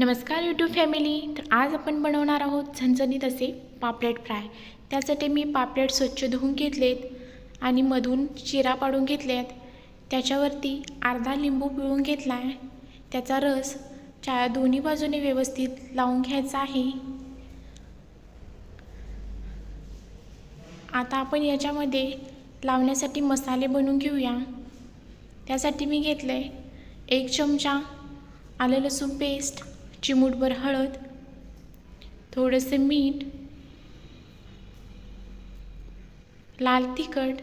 नमस्कार YouTube family तर आज आपण बनवणार आहोत झणझणीत असे पापलेट फ्राय. त्यासाठी मी पापलेट स्वच्छ धुवून घेतलेत आणि मधून चिरा पाडून घेतल्यात त्याच्यावरती अर्धा लिंबू पिळून घेतला आहे त्याचा रस चा दोन्ही बाजूने व्यवस्थित लावून घ्यायचा आहे. आता आपण याच्यामध्ये लावण्यासाठी मसाले बनवून घेऊया. त्यासाठी मी घेतलं आहे एक चमचा आलं लसूण पेस्ट चिमूटभर हळद थोडंसं मीठ लाल तिखट.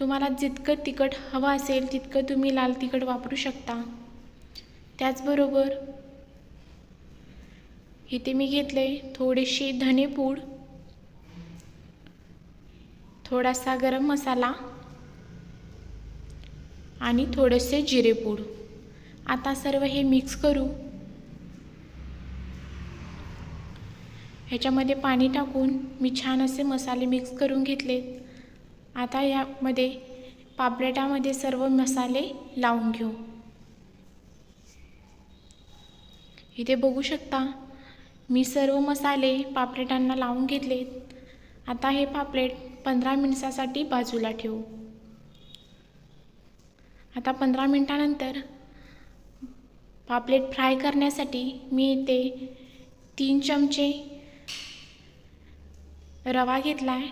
तुम्हाला जितकं तिखट हवं असेल तितकं तुम्ही लाल तिखट वापरू शकता. त्याचबरोबर इथे मी घेतले थोडीशी धनेपूड थोडासा गरम मसाला आणि थोडेसे जिरेपूड आता सर्व हे मिक्स करू. ह्याच्यामध्ये पाणी टाकून मी छान असे मसाले मिक्स करून घेतले. आता यामध्ये पापलेटामध्ये सर्व मसाले लावून घेऊ. इथे बघू शकता मी सर्व मसाले पापलेटांना लावून घेतलेत आता हे पापलेट पंधरा मिनिटासाठी बाजूला ठेवू. आता पंधरा मिनटानंतर पापलेट फ्राय करण्यासाठी मी इथे तीन चमचे रवा घेतला आहे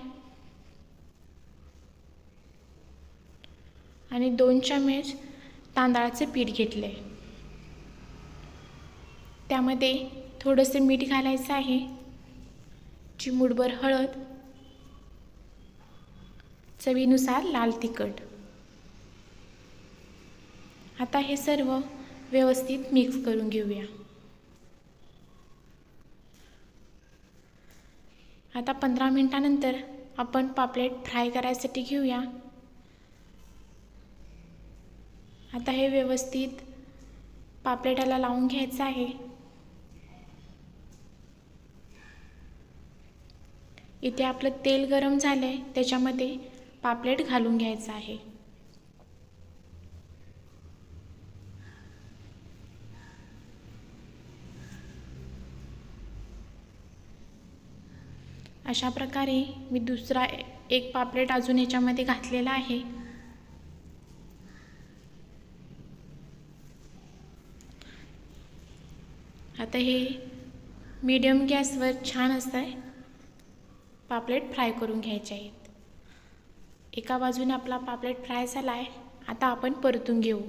आणि दोन चमच तांदळाचे पीठ घेतले त्यामध्ये थोडंसं मीठ घालायचं आहे. चिमूटभर हळद. चवीनुसार लाल तिखट. आता हे सर्व व्यवस्थित मिक्स करून घेऊया. आता पंधरा मिनटानंतर आपण पापलेट फ्राय करायसाठी घेऊया. आता हे व्यवस्थित पापलेटाला लावून घ्यायचं आहे. इथे आपलं तेल गरम झालं आहे त्याच्यामध्ये पापलेट घालून घ्यायचं आहे. अशा प्रकारे मी दुसरा एक पापलेट अजून याच्यामध्ये घातलेला आहे. आता हे मीडियम गॅसवर छान असतं आहे पापलेट फ्राय करून घ्यायचे आहेत. एका बाजूने आपला पापलेट फ्राय झाला आहे आता आपण परतून घेऊ.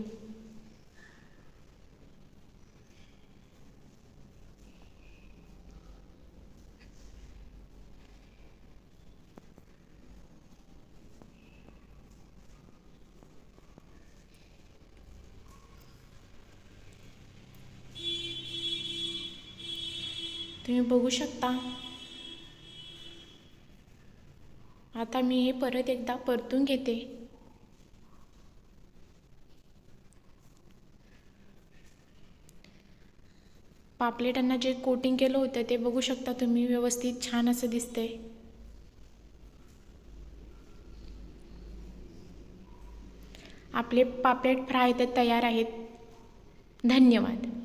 तुम्ही बघू शकता. आता मी हे परत एकदा परतून घेते. पापलेटांना जे कोटिंग केलं होतं ते बघू शकता तुम्ही व्यवस्थित छान असं दिसतंय. आपले पापलेट फ्राय तर तयार आहेत. धन्यवाद.